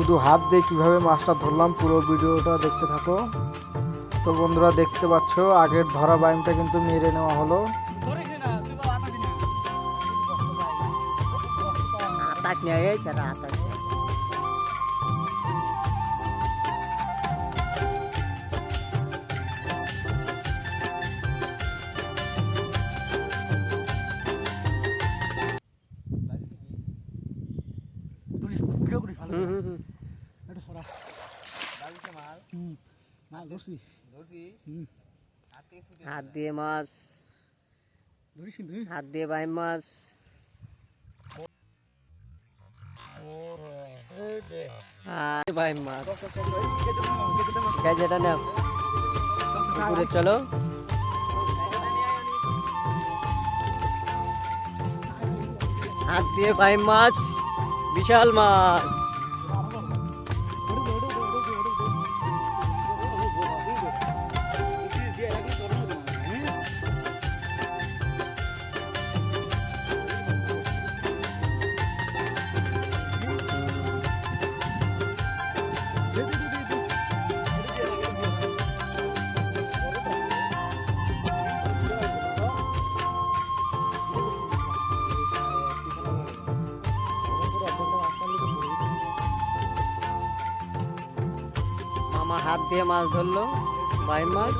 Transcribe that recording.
শুধু হাত দিয়ে কীভাবে মাছটা ধরলাম পুরো ভিডিওটা দেখতে থাকো। তো বন্ধুরা, দেখতে পাচ্ছ, আগের ধরা বাইমটা কিন্তু মেরে নেওয়া হলো। আতাক নিয়ে হাত দিয়ে মাছ। হাত দিয়ে ভাই মাছ। ভাই মাছ। পুকুরে চলো। হাত দিয়ে ভাই মাছ। বিশাল মাছ। মামা হাত দিয়ে মাছ ধরলো বাইর মাছ।